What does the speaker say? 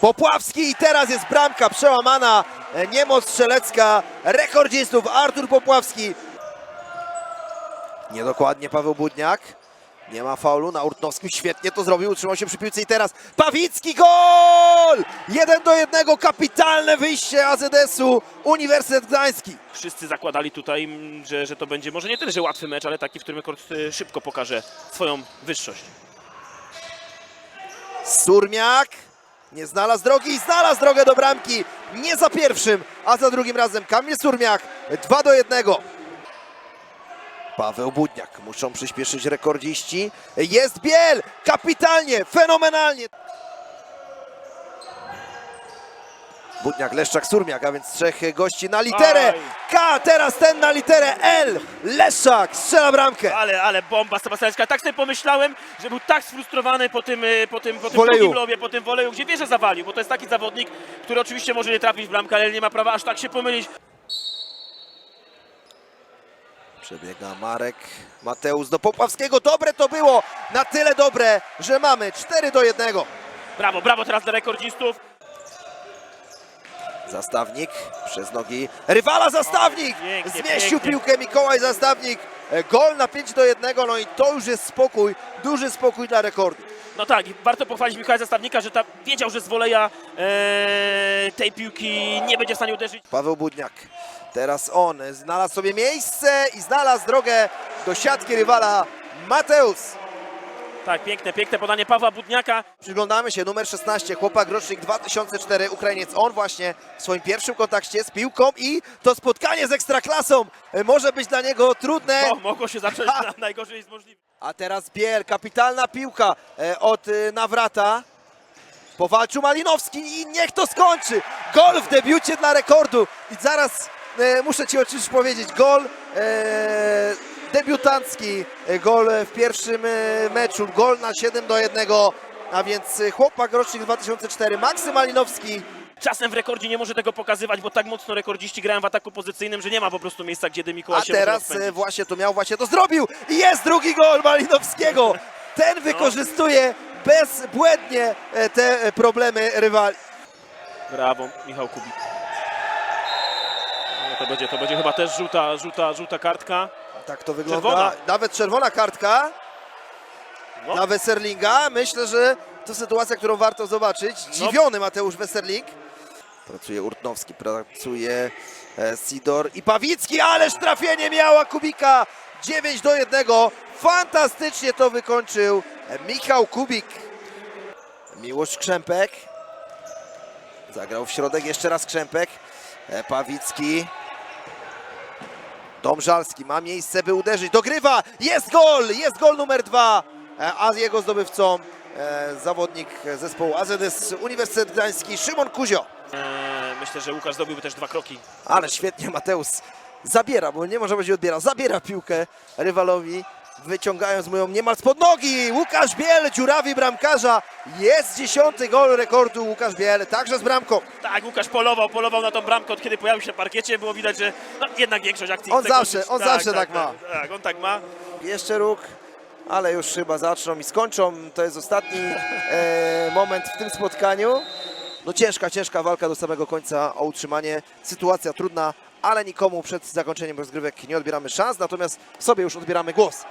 Popławski i teraz jest bramka przełamana. E, Niemoc strzelecka rekordzistów Artur Popławski. Niedokładnie Paweł Budniak. Nie ma faulu na Urtnowskim. Świetnie to zrobił. Utrzymał się przy piłce i teraz Pawicki gol! Jeden do jednego. Kapitalne wyjście AZS-u. Uniwersytet Gdański. Wszyscy zakładali tutaj, że, że to będzie może nie tyle, że łatwy mecz, ale taki, w którym rekord e, szybko pokaże swoją wyższość. Surmiak nie znalazł drogi i znalazł drogę do bramki. Nie za pierwszym, a za drugim razem Kamil Surmiak. 2 do 1. Paweł Budniak. Muszą przyspieszyć rekordziści. Jest Biel! Kapitalnie, fenomenalnie. Budniak, Leszczak, Surmiak, a więc trzech gości na literę Aj. K. Teraz ten na literę L. Leszczak strzela bramkę. Ale, ale bomba Sebastiańska. Tak sobie pomyślałem, że był tak sfrustrowany po tym, e, po tym, po tym Woleju. drugim lobie, po tym woleju, gdzie wie, że zawalił, bo to jest taki zawodnik, który oczywiście może nie trafić w bramkę, ale nie ma prawa aż tak się pomylić. Przebiega Marek Mateusz do Popławskiego. Dobre to było. Na tyle dobre, że mamy 4 do 1. Brawo, brawo teraz dla rekordzistów. Zastawnik przez nogi rywala Zastawnik. Zmieścił piłkę Mikołaj Zastawnik. E, Gol na 5 do 1. No i to już jest spokój. Duży spokój dla rekordu. No tak, i warto pochwalić Mikołaja Zastawnika, że ta, wiedział, że z woleja e, tej piłki nie będzie w stanie uderzyć. Paweł Budniak. Teraz on znalazł sobie miejsce i znalazł drogę do siatki rywala Mateusz. Tak, piękne, piękne podanie Pawła Budniaka. Przyglądamy się, numer 16, chłopak rocznik 2004, Ukrainiec. On właśnie w swoim pierwszym kontakcie z piłką i to spotkanie z Ekstraklasą e, może być dla niego trudne. O, mogło się zacząć na najgorzej z możliwych. A teraz Biel, kapitalna piłka e, od e, Nawrata. Powalczył Malinowski i niech to skończy. Gol w debiucie dla rekordu. I zaraz muszę Ci oczywiście powiedzieć, gol e, debiutancki, e, gol w pierwszym e, meczu, gol na 7 do 1. A więc e, chłopak rocznik 2004, Maksym Malinowski. Czasem w rekordzie nie może tego pokazywać, bo tak mocno rekordziści grają w ataku pozycyjnym, że nie ma po prostu miejsca, gdzie Mikołaj A się teraz właśnie to miał, właśnie to zrobił. I jest drugi gol Malinowskiego. Ten wykorzystuje bezbłędnie te problemy rywali. Brawo, Michał Kubik. No, to, będzie, to będzie chyba też żółta, żółta, żółta kartka. Tak to wygląda. Czerwona. Nawet czerwona kartka No. na Weserlinga. Myślę, że to sytuacja, którą warto zobaczyć. No. Dziwiony Mateusz Weserling. Pracuje Urtnowski, pracuje e, Sidor i Pawicki, ależ trafienie miała Kubika. 9 do 1. Fantastycznie to wykończył e, Michał Kubik. Miłosz Krzępek. Zagrał w środek jeszcze raz Krzępek. E, Pawicki. Domżalski ma miejsce, by uderzyć. Dogrywa! Jest gol! Jest gol numer dwa! E, A jego zdobywcą e, zawodnik zespołu AZS Uniwersytet Gdański Szymon Kuzio. Eee, myślę, że Łukasz zdobyłby też dwa kroki. Ale świetnie Mateusz zabiera, bo nie może być odbiera. Zabiera piłkę rywalowi, wyciągając mu ją niemal spod nogi. Łukasz Biel, dziurawi bramkarza. Jest dziesiąty gol rekordu Łukasz Biel, także z bramką. Tak, Łukasz polował, polował na tą bramkę, od kiedy pojawił się na parkiecie. Było widać, że no, jednak większość akcji On zawsze- on zawsze tak ma. Tak, tak, on tak ma. Jeszcze róg, ale już chyba zaczną i skończą. To jest ostatni e, moment w tym spotkaniu. No ciężka, ciężka walka do samego końca o utrzymanie. Sytuacja trudna, ale nikomu przed zakończeniem rozgrywek nie odbieramy szans, natomiast sobie już odbieramy głos.